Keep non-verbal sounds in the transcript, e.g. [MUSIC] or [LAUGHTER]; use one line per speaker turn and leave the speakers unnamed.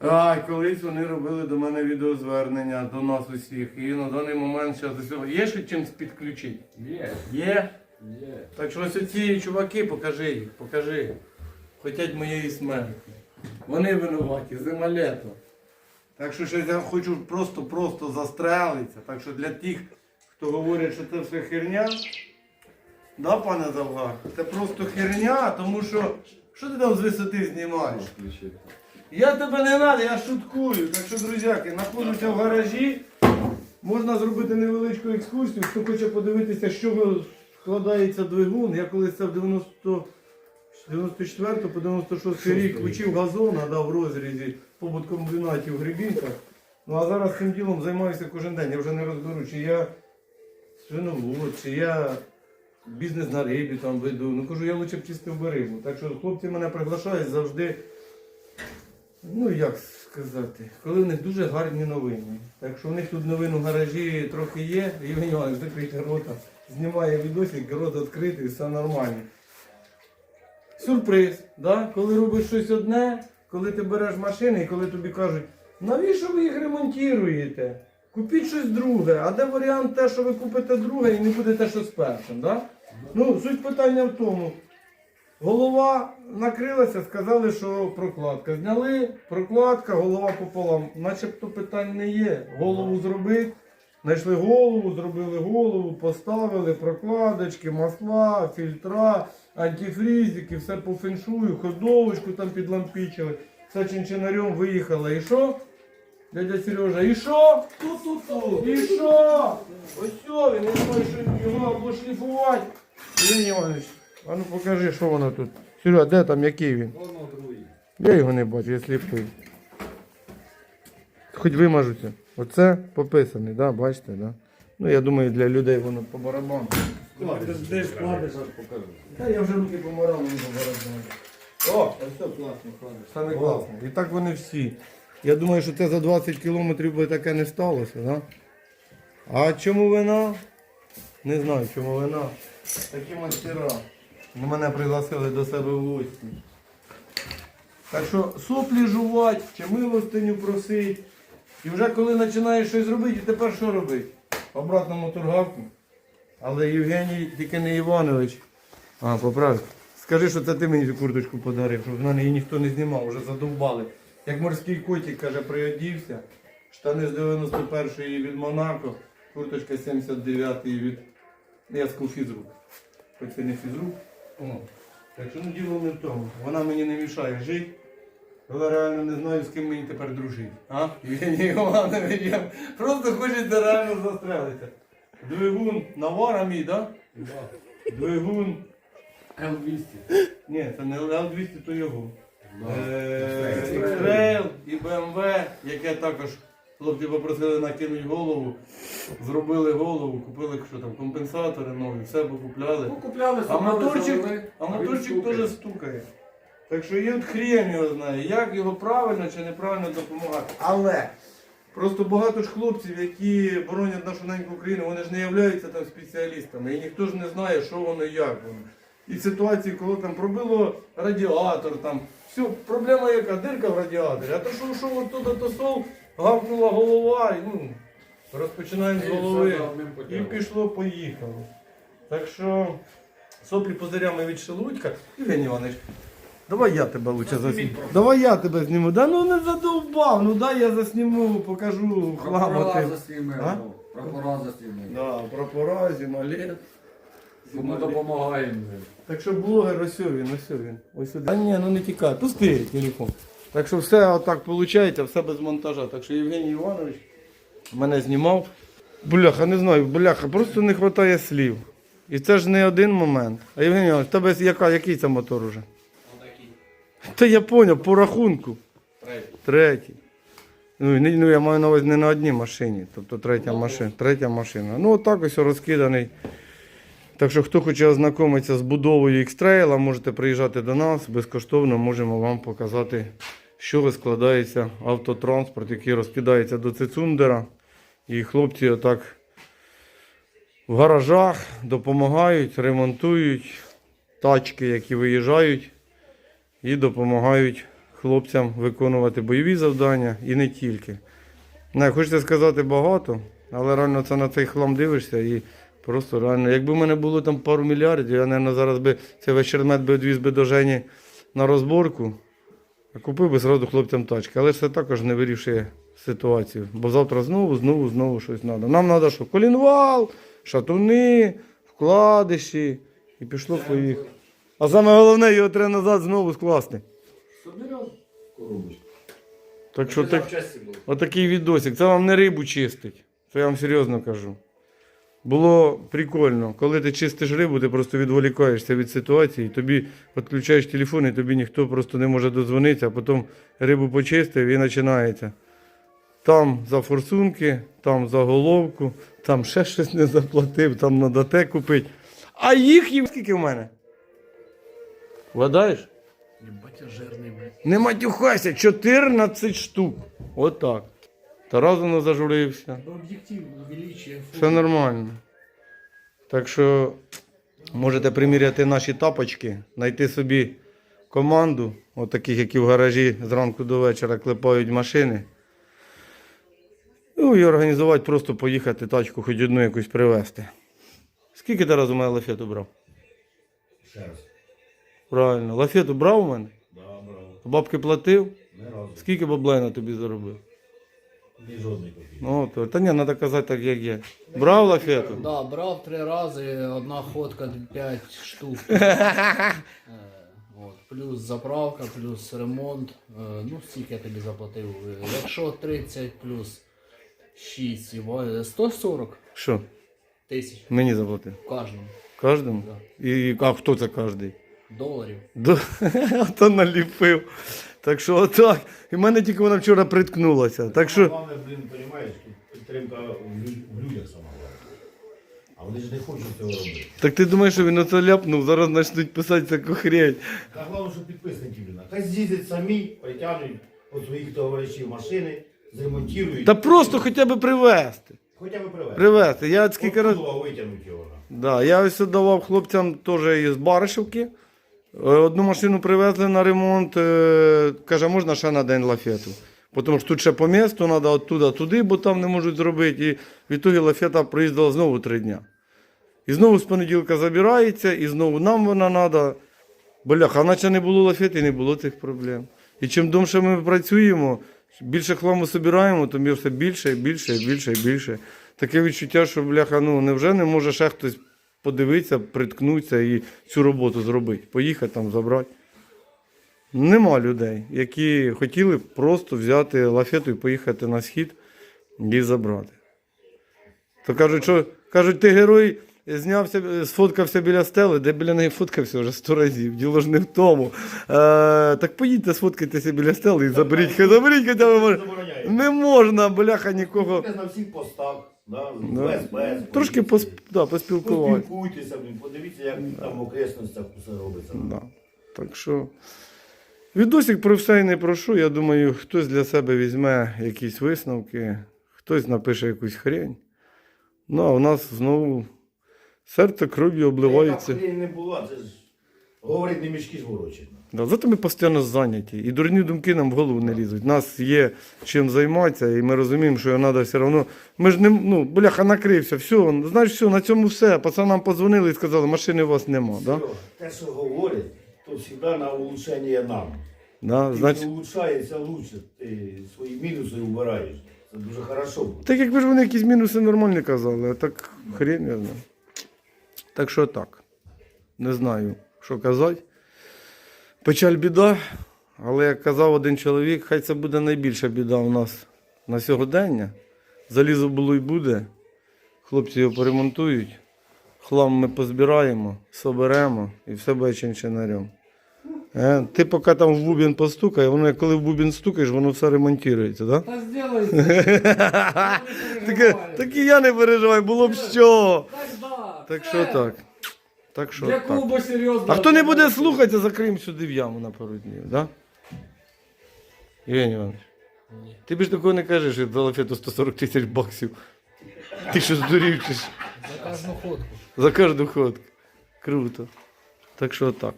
А, колись вони робили до мене відеозвернення до нас усіх. І на даний момент зараз усього. Є ще чимось підключити?
Є,
Є?
є.
Так що ось оці чуваки, покажи їх, покажи. Хотять моєї смерті. Вони винуваті, зима. Так що щось я хочу просто-просто застрелитися. Так що для тих, хто говорить, що це все херня, да, пане Завгар? Це просто херня, тому що що ти там з висоти знімаєш? Я тебе не надо, я шуткую. Так що, друзяки, знаходжуся в гаражі. Можна зробити невеличку екскурсію. Хто хоче подивитися, що складається двигун. Я колись це в 90, 94 по 96 рік учив газон, а дав в розрізі в побуткомбінаті в Гребінках. Ну а зараз цим ділом займаюся кожен день. Я вже не розберу, чи я свиновод, чи я бізнес на рибі там веду. Ну кажу, я лучше б чистив би рибу. Так що хлопці мене приглашають завжди. Ну як сказати, коли в них дуже гарні новини. Так що в них тут новин у гаражі трохи є, Євгеній Іванович, закрийте рота, знімає відосик, рот відкритий, все нормально. Сюрприз, да? коли робиш щось одне, коли ти береш машини і коли тобі кажуть, навіщо ви їх ремонтуєте? Купіть щось друге, а де варіант те, що ви купите друге і не буде те, що з першим. Да? Ну, суть питання в тому. Голова накрилася, сказали, що прокладка. Зняли, прокладка, голова пополам. Начебто питань не є. Голову зробити. Знайшли голову, зробили голову, поставили прокладочки, масла, фільтра, антифрізики, все по феншую, ходовочку там підлампічили. Все чинчинарем виїхала. І що? Дядя Сережа, і що? Ту-ту-ту. І що? Ось він, я думаю, що його або шліфувати. Євгеній Іванович, а ну покажи, що воно тут. Серега, де там, який він?
Воно другий.
Я його не бачу, я сліпий. Хоч вимажуся. Оце пописаний, да, бачите, да? Ну я думаю, для людей воно по барабану. Де ж кладеш?
покажу.
Та я вже руки помирав, вони по барабану. О, ось все класно, кладеш. Саме класно. І так вони всі. Я думаю, що це за 20 кілометрів би таке не сталося, да? А чому вина? Не знаю, чому вина. Такі мастера. Мене пригласили до себе в гості. Так що соплі жувати чи милостиню просить. І вже коли починаєш щось робити, тепер що робити? Обратно моторгавку. Але Євгеній тільки не Іванович. А, поправ. Скажи, що це ти мені цю курточку подарив, щоб мене її ніхто не знімав, вже задовбали. Як морський котик, каже, приодівся. Штани з 91-ї від Монако, курточка 79-ї від Яску фізрук. Хоч це не фізрук. О. Так що ну діло не в тому. Вона мені не мішає жити. Але реально не знаю, з ким мені тепер дружити. А? Євгеній Іванович, я просто хочеться реально застрелитися. Двигун Навара мій, так? Да? Двигун.
L200.
Ні, це не L200, то його. Е.
X-Trail
і BMW, яке також хлопці попросили накинути голову. Зробили голову, купили що там, компенсатори нові, все покупляли.
Ну, купляли,
А
собрали,
моторчик,
завели,
а
він
моторчик
стукає.
теж стукає. Так що є от хрень його знає, як його правильно чи неправильно допомагати. Але просто багато ж хлопців, які боронять нашу неньку Україну, вони ж не являються там спеціалістами. І ніхто ж не знає, що воно і як воно. І ситуації, коли там пробило радіатор, там все, проблема яка, дирка в радіаторі. А то що, що от туди то сол, гавкнула голова, і ну, розпочинаємо з голови. І пішло, поїхало. Так що соплі позирями від шелудька. Євгеній Іванович, давай я тебе лучше засніму. Давай я тебе зніму. Да ну не задовбав, ну дай я засніму, покажу хламати.
Прапора заснімемо.
Да, прапора, зімалет.
Кому допомагаємо.
Так що блогер ось він, ось він. Ось сюди. А ні, ну не тікай, пусти телефон. Так що все отак виходить, все без монтажа. Так що Євгеній Іванович мене знімав. Бляха, не знаю, бляха, просто не вистачає слів. І це ж не один момент. А Євгеній Іванович, тебе яка, який це мотор уже? Та я зрозумів, по рахунку.
Третій.
Третій. Ну, не- ну, я маю на увазі не на одній машині, тобто третя машина. Третя машина. Ну, отак ось розкиданий. Так що, хто хоче ознайомитися з будовою X-Trail, можете приїжджати до нас, безкоштовно можемо вам показати, з чого складається автотранспорт, який розкидається до Цицундера. І хлопці отак в гаражах допомагають, ремонтують тачки, які виїжджають, і допомагають хлопцям виконувати бойові завдання і не тільки. Не, хочеться сказати багато, але реально це на цей хлам дивишся і просто реально, якби в мене було там пару мільярдів, я, мабуть, зараз би цей весь чермет би відвіз би до Жені на розборку, а купив би зразу хлопцям тачки. Але ж це також не вирішує ситуацію. Бо завтра знову, знову, знову щось треба. Нам треба що? Колінвал, шатуни, вкладиші. І пішло поїхало. А саме головне, його треба назад знову скласти. Так що так, отакий відосик. Це вам не рибу чистить. Це я вам серйозно кажу. Було прикольно. Коли ти чистиш рибу, ти просто відволікаєшся від ситуації, тобі відключаєш телефон, і тобі ніхто просто не може дозвонитися, а потім рибу почистив і починається. Там за форсунки, там за головку, там ще щось не заплатив, там треба те купити. А їх скільки в мене? Вгадаєш? Не матюхайся, 14 штук. Отак. Тарас воно зажурився.
Об'єктив увеличує
Все нормально. Так що можете приміряти наші тапочки, знайти собі команду, от таких, які в гаражі зранку до вечора клепають машини. Ну і організувати, просто поїхати тачку хоч одну якусь привезти. Скільки ти разу мене лафету брав?
Ще раз.
Правильно, лафету брав у мене?
Да, браво.
Бабки платив?
Не разу.
Скільки баблена тобі заробив?
Ні жодної копійки.
Ну, то, та ні, треба казати так, як є. Брав лафету?
Да, брав три рази, одна ходка 5 штук. [LAUGHS] Е, От, плюс заправка, плюс ремонт. Е, Ну, стільки я тобі заплатив. Е, Якщо 30 плюс 6, і ва- 140
Що?
тисяч
Мені заплатив.
кожному
Кожному?
Да.
І а хто це кожний?
Доларів.
До... [LAUGHS] То наліпив. Так що отак. І в мене тільки вона вчора приткнулася. Так що.
Головне, блін, розумієш, тут підтримка в лю- в людях сама. А вони ж не хочуть цього робити.
Так ти думаєш, що він оце ляпнув, зараз почнуть писати таку хрень.
А головне, що підписники, блін. Хай з'їздять самі, притягнуть от своїх товаришів машини, зремонтують.
Та просто хоча б привезти.
Хоча б привезти.
Привезти. Я от скільки раз.
Витягнуть його.
Да, я ось давав хлопцям теж із Баришівки. Одну машину привезли на ремонт. е, Каже, можна ще на день лафету. Тому що тут ще по місту треба оттуда туди, бо там не можуть зробити. І в ітогі лафета проїздила знову три дня. І знову з понеділка забирається, і знову нам вона треба. Бляха, наче не було лафети, не було цих проблем. І чим довше ми працюємо, більше хламу збираємо, то все більше, більше, більше, більше. Таке відчуття, що бляха, ну невже не може ще хтось подивитися, приткнутися і цю роботу зробити, поїхати там забрати. Нема людей, які хотіли б просто взяти лафету і поїхати на схід і забрати. То кажуть, що кажуть, ти герой знявся, сфоткався біля стели, де біля неї фоткався вже сто разів. Діло ж не в тому. Е, так поїдьте, сфоткайтеся біля стели і заберіть. Заберіть хоча б Не можна, бляха, нікого.
На всіх постах, да,
Да.
без, без.
Трошки пос, да, поспілкуватися.
Поспілкуйтеся, подивіться, як там в окресностях все робиться.
Да. Так що відосик про все і не прошу. Я думаю, хтось для себе візьме якісь висновки, хтось напише якусь хрень. Ну, а у нас знову серце кров'ю обливається.
Яка не була, це ж говорить не мішки зворочені.
Да, зато ми постійно зайняті. І дурні думки нам в голову не лізуть. У нас є чим займатися, і ми розуміємо, що треба все одно. Ми ж не ну, бляха, накрився, все, знаєш, все, на цьому все. Пацанам подзвонили і сказали, машини у вас нема. Да?
Все, Те, що говорять, то завжди на улучшення нам.
Да,
Тільки
значить,
улучшається лучше, ти свої мінуси вбираєш. Це дуже хорошо буде.
Так якби ж вони якісь мінуси нормальні казали, а так хрень я знаю. Так що так. Не знаю, що казати. Печаль біда, але як казав один чоловік, хай це буде найбільша біда у нас на сьогодення. Залізо було і буде. Хлопці його поремонтують. Хлам ми позбираємо, соберемо і все буде чинчинарем. Е, ти поки там в бубін постукай, воно коли в бубін стукаєш, воно все ремонтується, так?
Та зробиться. [LAUGHS]
Так і я не переживаю, було б що.
Так
що так. Так що
Для
так.
клубу серйозно.
А хто не буде слухати, закриємо сюди в яму на пару днів, да? Євгеній Іванович, ти б ж такого не кажеш, що за лафету 140 тисяч баксів. Ти що здурів чи що?
За кожну ходку.
За кожну ходку. Круто. Так що так.